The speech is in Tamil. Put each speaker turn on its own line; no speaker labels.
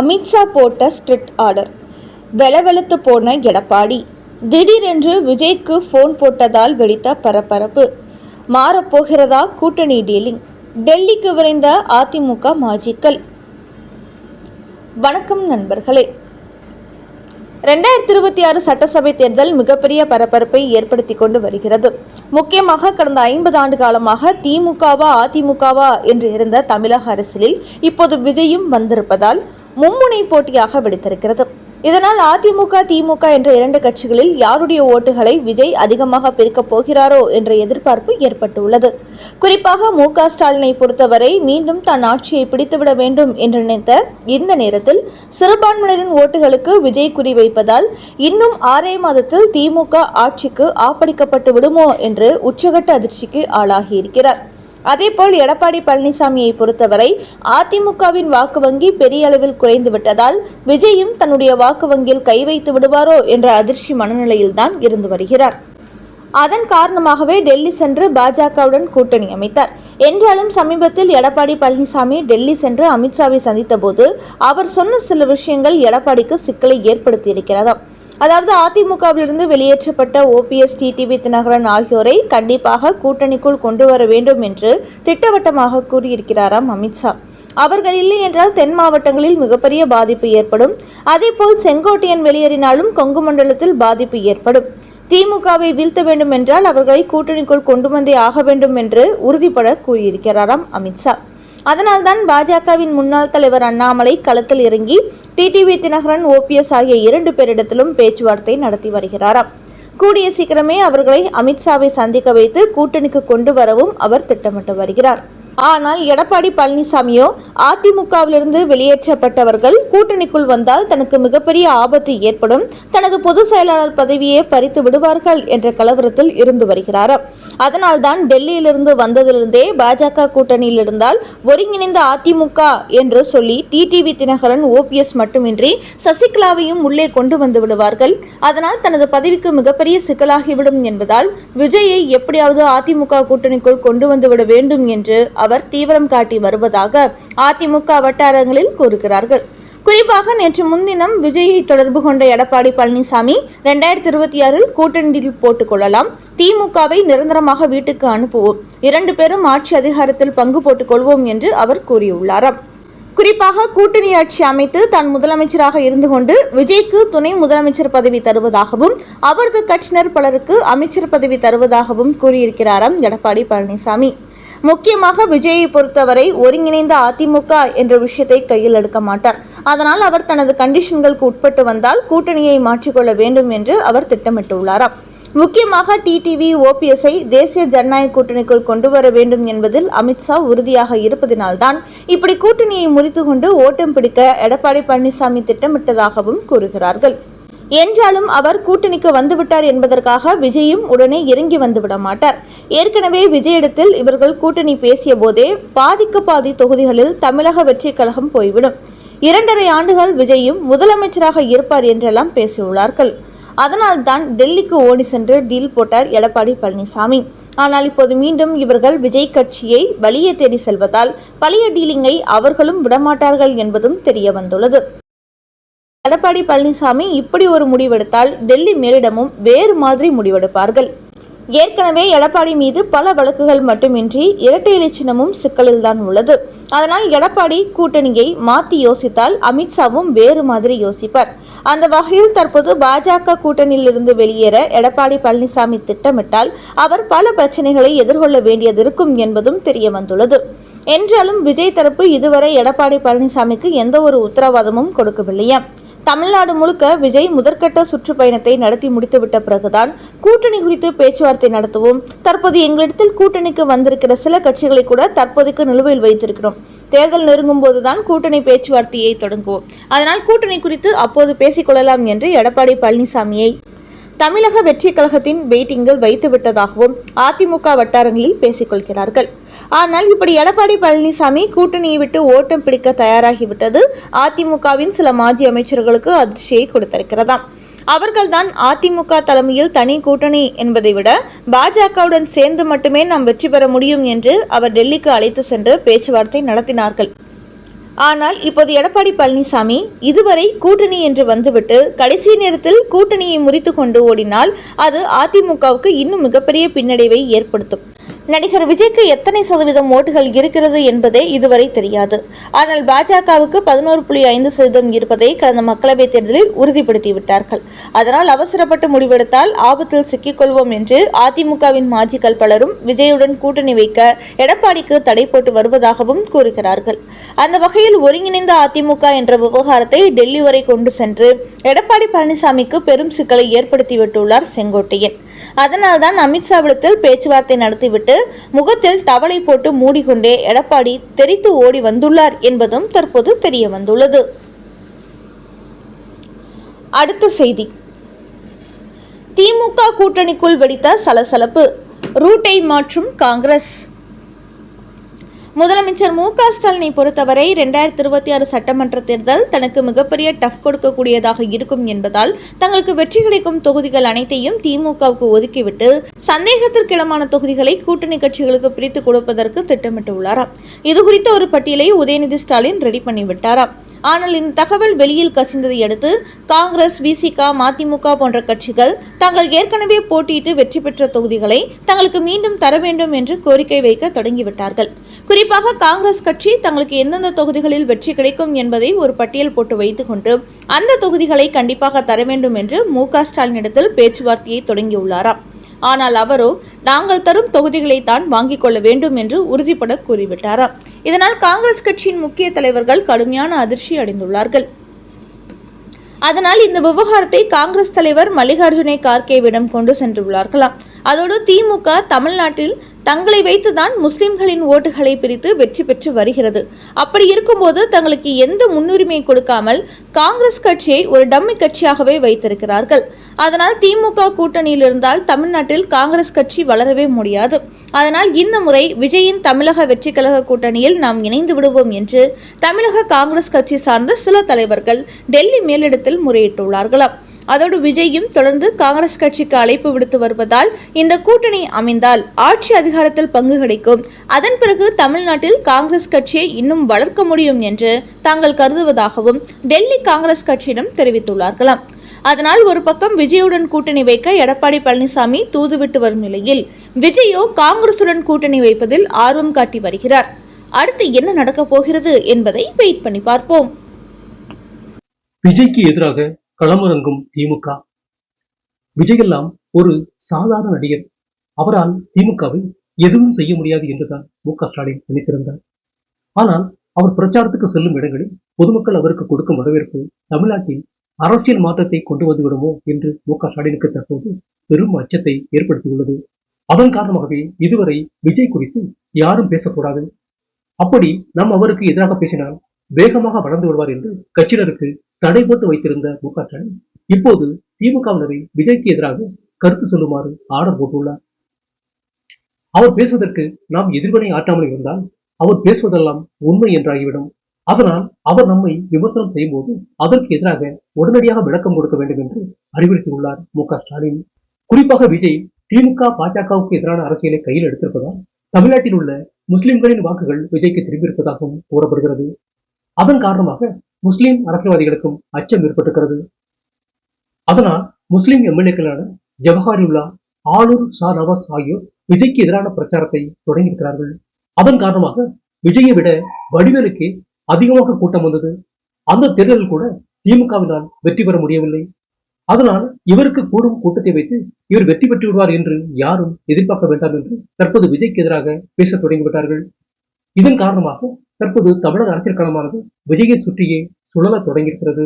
அமித்ஷா போட்ட ஸ்ட்ரிக்ட் ஆர்டர் வெலவெலுத்து போன எடப்பாடி. திடீரென்று விஜய்க்கு ஃபோன் போட்டதால் வெடித்த பரபரப்பு. மாறப்போகிறதா கூட்டணி டீலிங் டெல்லிக்கு விரைந்த அதிமுக மாஜிக்கல். வணக்கம் நண்பர்களே. ரெண்டாயிரத்தி இருபத்தி ஆறு சட்டசபை தேர்தல் மிகப்பெரிய பரபரப்பை ஏற்படுத்தி கொண்டு வருகிறது. முக்கியமாக கடந்த ஐம்பது ஆண்டு காலமாக திமுகவா அதிமுகவா என்று இருந்த தமிழக அரசியலில் இப்போது விஜயும் வந்திருப்பதால் மும்முனை போட்டியாக விடுத்திருக்கிறது. இதனால் அதிமுக திமுக என்ற இரண்டு கட்சிகளில் யாருடைய ஓட்டுகளை விஜய் அதிகமாக பிரிக்கப் போகிறாரோ என்ற எதிர்பார்ப்பு ஏற்பட்டுள்ளது. குறிப்பாக மு க ஸ்டாலினை பொறுத்தவரை மீண்டும் தன் ஆட்சியை பிடித்துவிட வேண்டும் என்று நினைத்த இந்த நேரத்தில் சிறுபான்மையினரின் ஓட்டுகளுக்கு விஜய் குறிவைப்பதால் இன்னும் ஆறே மாதத்தில் திமுக ஆட்சிக்கு ஆப்படிக்கப்பட்டு விடுமோ என்று உச்சகட்ட அதிர்ச்சிக்கு ஆளாகியிருக்கிறார். அதேபோல் எடப்பாடி பழனிசாமியை பொறுத்தவரை அதிமுகவின் வாக்கு வங்கி பெரிய அளவில் குறைந்து விட்டதால் விஜயும் தன்னுடைய வாக்கு வங்கியில் கை வைத்து விடுவாரோ என்ற அதிர்ச்சி மனநிலையில்தான் இருந்து வருகிறார். அதன் காரணமாகவே டெல்லி சென்று பாஜகவுடன் கூட்டணி அமைத்தார். என்றாலும் சமீபத்தில் எடப்பாடி பழனிசாமி டெல்லி சென்று அமித்ஷாவை சந்தித்தபோது அவர் சொன்ன சில விஷயங்கள் எடப்பாடிக்கு சிக்கலை ஏற்படுத்தியிருக்கிறதாம். அதாவது அதிமுகவிலிருந்து வெளியேற்றப்பட்ட ஓபிஎஸ் டிடிவி தினகரன் ஆகியோரை கண்டிப்பாக கூட்டணிக்குள் கொண்டு வர வேண்டும் என்று திட்டவட்டமாக கூறியிருக்கிறாராம் அமித்ஷா அவர்கள் இல்லை என்றால் தென் மாவட்டங்களில் மிகப்பெரிய பாதிப்பு ஏற்படும். அதேபோல் செங்கோட்டையன் வெளியேறினாலும் கொங்கு மண்டலத்தில் பாதிப்பு ஏற்படும். திமுகவை வீழ்த்த வேண்டும் என்றால் அவர்களை கூட்டணிக்குள் கொண்டு வந்தே ஆக வேண்டும் என்று உறுதிபட கூறியிருக்கிறாராம் அமித்ஷா அதனால்தான் பாஜகவின் முன்னாள் தலைவர் அண்ணாமலை களத்தில் இறங்கி டிடிவி தினகரன் ஓபிஎஸ் ஆகிய இரண்டு பேரிடத்திலும் பேச்சுவார்த்தை நடத்தி வருகிறாராம். கூடிய சீக்கிரமே அவர்களை அமித்ஷாவை சந்திக்க வைத்து கூட்டணிக்கு கொண்டு வரவும் அவர் திட்டமிட்டு வருகிறார். ஆனால் எடப்பாடி பழனிசாமியோ அதிமுகவிலிருந்து வெளியேற்றப்பட்டவர்கள் கூட்டணிக்குள் வந்தால் தனக்கு மிகப்பெரிய ஆபத்து ஏற்படும். தனது பொதுச் செயலாளர் பதவியை பறித்து விடுவார்கள் என்ற கலவரத்தில் இருந்து வருகிறார். அதனால்தான் டெல்லியிலிருந்து வந்ததிலிருந்தே பாஜக கூட்டணியில் இருந்தால் ஒருங்கிணைந்த அதிமுக என்று சொல்லி டிடிவி தினகரன் ஓபிஎஸ் மட்டுமின்றி சசிகலாவையும் உள்ளே கொண்டு வந்து விடுவார்கள். அதனால் தனது பதவிக்கு மிகப்பெரிய சிக்கலாகிவிடும் என்பதால் விஜயை எப்படியாவது அதிமுக கூட்டணிக்குள் கொண்டு வந்துவிட வேண்டும் என்று அவர் தீவிரம் காட்டி வருவதாக அதிமுக வட்டாரங்களில் கூறுகிறார்கள். குறிப்பாக நேற்று முன்தினம் விஜயை தொடர்பு கொண்ட எடப்பாடி பழனிசாமி ரெண்டாயிரத்தி இருபத்தி ஆறில் கூட்டணியில் போட்டுக் கொள்ளலாம். திமுகவை நிரந்தரமாக வீட்டுக்கு அனுப்புவோம். இரண்டு பேரும் ஆட்சி அதிகாரத்தில் பங்கு போட்டுக் கொள்வோம் என்று அவர் கூறியுள்ளாராம். குறிப்பாக கூட்டணி ஆட்சி அமைத்து தான் முதலமைச்சராக இருந்து கொண்டு விஜய்க்கு துணை முதலமைச்சர் பதவி தருவதாகவும் அவரது கட்சியினர் பலருக்கு அமைச்சர் பதவி தருவதாகவும் கூறியிருக்கிறாராம் எடப்பாடி பழனிசாமி. முக்கியமாக விஜயை பொறுத்தவரை ஒருங்கிணைந்த அதிமுக என்ற விஷயத்தை கையில் எடுக்க மாட்டார். அதனால் அவர் தனது கண்டிஷன்களுக்கு உட்பட்டு வந்தால் கூட்டணியை மாற்றிக்கொள்ள வேண்டும் என்று அவர் திட்டமிட்டுள்ளாராம். முக்கியமாக டிடிவி ஓபிஎஸ்ஐ தேசிய ஜனநாயக கூட்டணிக்குள் கொண்டு வர வேண்டும் என்பதில் அமித்ஷா உறுதியாக இருப்பதினால்தான் இப்படி கூட்டணியை முறித்து கொண்டு ஓட்டம் பிடிக்க எடப்பாடி பழனிசாமி திட்டமிட்டதாகவும் கூறுகிறார்கள். என்றாலும் அவர் கூட்டணிக்கு வந்துவிட்டார் என்பதற்காக விஜயும் உடனே இறங்கி வந்துவிட மாட்டார். ஏற்கனவே விஜயிடத்தில் இவர்கள் கூட்டணி பேசிய போதே பாதிக்கு பாதி தொகுதிகளில் தமிழக வெற்றி கழகம் போய்விடும். இரண்டரை ஆண்டுகள் விஜயும் முதலமைச்சராக இருப்பார் என்றெல்லாம் பேசியுள்ளார்கள். அதனால் தான் டெல்லிக்கு ஓடி சென்று டீல் போட்டார் எடப்பாடி பழனிசாமி. ஆனால் இப்போது மீண்டும் இவர்கள் விஜய் கட்சியை வழியே தேடி செல்வதால் பழைய டீலிங்கை அவர்களும் விடமாட்டார்கள் என்பதும் தெரிய வந்துள்ளது. எடப்பாடி பழனிசாமி இப்படி ஒரு முடிவெடுத்தால் டெல்லி மேலிடமும் வேறு மாதிரி முடிவெடுப்பார்கள். ஏற்கனவே எடப்பாடி மீது பல வழக்குகள் மட்டுமின்றி இரட்டை இலை சின்னமும் சிக்கலில்தான் உள்ளது. அதனால் எடப்பாடி கூட்டணியை மாற்றி யோசித்தால் அமித்ஷாவும் வேறு மாதிரி யோசிப்பார். அந்த வகையில் தற்போது பாஜக கூட்டணியிலிருந்து வெளியேற எடப்பாடி பழனிசாமி திட்டமிட்டால் அவர் பல பிரச்சனைகளை எதிர்கொள்ள வேண்டியது இருக்கும் என்பதும் தெரிய வந்துள்ளது என்றாலும் விஜய் தரப்பு இதுவரை எடப்பாடி பழனிசாமிக்கு எந்த ஒரு உத்தரவாதமும் கொடுக்கவில்லையா? தமிழ்நாடு முழுக்க விஜய் முதற்கட்ட சுற்றுப்பயணத்தை நடத்தி முடித்துவிட்ட பிறகுதான் கூட்டணி குறித்து பேச்சுவார்த்தை நடத்துவோம் தற்போது எங்களிடத்தில் கூட்டணிக்கு வந்திருக்கிற சில கட்சிகளை கூட தற்போதைக்கு நிலுவையில் வைத்திருக்கிறோம். தேர்தல் நெருங்கும் போதுதான் கூட்டணி பேச்சுவார்த்தையை தொடங்குவோம். அதனால் கூட்டணி குறித்து அப்போது பேசிக்கொள்ளலாம் என்று எடப்பாடி பழனிசாமியை தமிழக வெற்றி கழகத்தின் வெயிட்டிங்கில் வைத்து விட்டதாகவும் அதிமுக வட்டாரங்களில் பேசிக்கொள்கிறார்கள் ஆனால் இப்படி எடப்பாடி பழனிசாமி கூட்டணியை விட்டு ஓட்டம் பிடிக்க தயாராகிவிட்டது அதிமுகவின் சில மாஜி அமைச்சர்களுக்கு அதிர்ச்சியை கொடுத்திருக்கிறதாம். அவர்கள்தான் அதிமுக தலைமையில் தனி கூட்டணி என்பதை விட பாஜகவுடன் சேர்ந்து மட்டுமே நாம் வெற்றி பெற முடியும் என்று அவர் டெல்லிக்கு அழைத்து சென்று பேச்சுவார்த்தை நடத்தினார்கள். ஆனால் இப்போது எடப்பாடி பழனிசாமி இதுவரை கூட்டணி என்று வந்துவிட்டு கடைசி நேரத்தில் கூட்டணியை முறித்து கொண்டு ஓடினால் அது அதிமுகவுக்கு இன்னும் மிகப்பெரிய பின்னடைவை ஏற்படுத்தும். நடிகர் விஜய்க்கு எத்தனை சதவீதம் ஓட்டுகள் இருக்கிறது என்பதே இதுவரை தெரியாது. ஆனால் பாஜகவுக்கு பதினோரு புள்ளி ஐந்து சதவீதம் இருப்பதை கடந்த மக்களவைத் தேர்தலில் உறுதிப்படுத்திவிட்டார்கள். அதனால் அவசரப்பட்டு முடிவெடுத்தால் ஆபத்தில் சிக்கிக்கொள்வோம் என்று அதிமுகவின் மாஜிக்கள் பலரும் விஜயுடன் கூட்டணி வைக்க எடப்பாடிக்கு தடை போட்டு வருவதாகவும் கூறுகிறார்கள். அந்த வகையில் ஒருங்கிணைந்த அதிமுக என்ற விவகாரத்தை டெல்லி வரை கொண்டு சென்று எடப்பாடி பழனிசாமிக்கு பெரும் சிக்கலை ஏற்படுத்திவிட்டுள்ளார் செங்கோட்டையன். அதனால்தான் அமித்ஷாவிடத்தில் பேச்சுவார்த்தை நடத்திவிட்டு முகத்தில் தவளை போட்டு மூடிக்கொண்டே எடப்பாடி தெரித்து ஓடி வந்துள்ளார் என்பதும் தற்போது தெரிய வந்துள்ளது. அடுத்த செய்தி. திமுக கூட்டணிக்குள் வெடித்த சலசலப்பு. ரூட்டை மாற்றும் காங்கிரஸ். முதலமைச்சர் மு க ஸ்டாலினை பொறுத்தவரை இரண்டாயிரத்தி இருபத்தி ஆறு சட்டமன்ற தேர்தல் தனக்கு மிகப்பெரிய டஃப் கொடுக்கக்கூடியதாக இருக்கும் என்பதால் தங்களுக்கு வெற்றி கிடைக்கும் தொகுதிகள் அனைத்தையும் திமுகவுக்கு ஒதுக்கிவிட்டு சந்தேகத்திற்கிடமான தொகுதிகளை கூட்டணி கட்சிகளுக்கு பிரித்து கொடுப்பதற்கு திட்டமிட்டுள்ளாராம். இது குறித்த ஒரு பட்டியலை உதயநிதி ஸ்டாலின் ரெடி பண்ணிவிட்டாராம். ஆனால் இந்த தகவல் வெளியில் கசிந்ததை அடுத்து காங்கிரஸ் விசிக மதிமுக போன்ற கட்சிகள் தாங்கள் ஏற்கனவே போட்டியிட்டு வெற்றி பெற்ற தொகுதிகளை தங்களுக்கு மீண்டும் தர வேண்டும் என்று கோரிக்கை வைக்க தொடங்கிவிட்டார்கள். குறிப்பாக காங்கிரஸ் கட்சி தங்களுக்கு எந்தெந்த தொகுதிகளில் வெற்றி கிடைக்கும் என்பதை ஒரு பட்டியல் போட்டு வைத்துக்கொண்டு அந்த தொகுதிகளை கண்டிப்பாக தர வேண்டும் என்று மு க ஸ்டாலினிடத்தில் பேச்சுவார்த்தையை தொடங்கியுள்ளாராம். ஆனால் அவரோ நாங்கள் தரும் தொகுதிகளை தான் வாங்கிக் கொள்ள வேண்டும் என்று உறுதிபட கூறிவிட்டாராம். இதனால் காங்கிரஸ் கட்சியின் முக்கிய தலைவர்கள் கடுமையான அதிர்ச்சி அடைந்துள்ளார்கள். அதனால் இந்த விவகாரத்தை காங்கிரஸ் தலைவர் மல்லிகார்ஜுனை கார்கேவிடம் கொண்டு சென்றுள்ளார்களாம் அதோடு திமுக தமிழ்நாட்டில் தங்களை வைத்துதான் முஸ்லிம்களின் ஓட்டுகளை பிரித்து வெற்றி பெற்று வருகிறது. அப்படி இருக்கும்போது தங்களுக்கு எந்த முன்னுரிமை கொடுக்காமல் காங்கிரஸ் கட்சியை ஒரு டம்மி கட்சியாகவே வைத்திருக்கிறார்கள். அதனால் திமுக கூட்டணியில் இருந்தால் தமிழ்நாட்டில் காங்கிரஸ் கட்சி வளரவே முடியாது. அதனால் இந்த முறை விஜயின் தமிழக வெற்றி கழக கூட்டணியில் நாம் இணைந்து விடுவோம் என்று தமிழக காங்கிரஸ் கட்சி சார்ந்த சில தலைவர்கள் டெல்லி மேலிடத்தில் முறையிட்டுள்ளார்களாம் அதோடு விஜயும் தொடர்ந்து காங்கிரஸ் கட்சிக்கு அழைப்பு விடுத்து வருவதால் இந்த கூட்டணி அமைந்தால் ஆட்சி அதிகாரத்தில் பங்கு கிடைக்கும். அதன் பிறகு தமிழ்நாட்டில் காங்கிரஸ் கட்சியை இன்னும் வளர்க்க முடியும் என்று தாங்கள் கருதுவதாகவும் டெல்லி காங்கிரஸ் கட்சியிடம் தெரிவித்துள்ளார்களாம். அதனால் ஒரு பக்கம் விஜயுடன் கூட்டணி வைக்க எடப்பாடி பழனிசாமி தூதுவிட்டு வரும் நிலையில் விஜயோ காங்கிரசுடன் கூட்டணி வைப்பதில் ஆர்வம் காட்டி வருகிறார். அடுத்து என்ன நடக்கப் போகிறது என்பதை வெயிட் பண்ணி பார்ப்போம்.
விஜய்க்கு எதிராக களமிறங்கும் திமுக. விஜயெல்லாம் ஒரு சாதாரண நடிகர். அவரால் திமுகவை எதுவும் செய்ய முடியாது என்றுதான் மு க ஸ்டாலின் நினைத்திருந்தார். ஆனால் அவர் பிரச்சாரத்துக்கு செல்லும் இடங்களில் பொதுமக்கள் அவருக்கு கொடுக்கும் வரவேற்பு தமிழ்நாட்டில் அரசியல் மாற்றத்தை கொண்டு வந்துவிடுமோ என்று மு க ஸ்டாலினுக்கு தற்போது பெரும் அச்சத்தை ஏற்படுத்தியுள்ளது. அதன் காரணமாகவே இதுவரை விஜய் குறித்து யாரும் பேசக்கூடாது. அப்படி நாம் அவருக்கு எதிராக பேசினால் வேகமாக வளர்ந்து விடுவார் என்று கட்சியினருக்கு தடை போட்டு வைத்திருந்த மு க ஸ்டாலின் இப்போது திமுகவினரை விஜய்க்கு எதிராக கருத்து சொல்லுமாறு ஆர்டர் போட்டுள்ளார். அவர் பேசுவதற்கு நாம் எதிர்வினை ஆற்றாமல் இருந்தால் அவர் பேசுவதெல்லாம் உண்மை என்றாகிவிடும். அதனால் அவர் நம்மை விமர்சனம் செய்யும் போது அதற்கு எதிராக உடனடியாக விளக்கம் கொடுக்க வேண்டும் என்று அறிவுறுத்தியுள்ளார் மு க ஸ்டாலின். குறிப்பாக விஜய் திமுக பாஜகவுக்கு எதிரான அரசியலை கையில் எடுத்திருப்பதால் தமிழ்நாட்டில் உள்ள முஸ்லிம்களின் வாக்குகள் விஜய்க்கு திரும்பியிருப்பதாகவும் கூறப்படுகிறது. அதன் காரணமாக முஸ்லிம் அரசியல்வாதிகளுக்கும் அச்சம் ஏற்பட்டிருக்கிறது. அதனால் முஸ்லிம் எம்எல்ஏக்களான ஜவஹாரியுல்லா ஆளுர் ஷா நவாஸ் ஆகியோர் விஜய்க்கு எதிரான பிரச்சாரத்தை தொடங்கியிருக்கிறார்கள். அதன் காரணமாக விஜயை விட வடிவேலுக்கு அதிகமாக கூட்டம் வந்தது. அந்த தேர்தலில் கூட திமுகவினால் வெற்றி பெற முடியவில்லை. அதனால் இவருக்கு கூடும் கூட்டத்தை வைத்து இவர் வெற்றி பெற்று விடுவார் என்று யாரும் எதிர்பார்க்க வேண்டாம் என்று தற்போது விஜய்க்கு எதிராக பேசத் தொடங்கிவிட்டார்கள். இதன் காரணமாக தற்போது தமிழக அரசியல் களமானது விஜயை சுற்றியே சுழல தொடங்கியிருக்கிறது.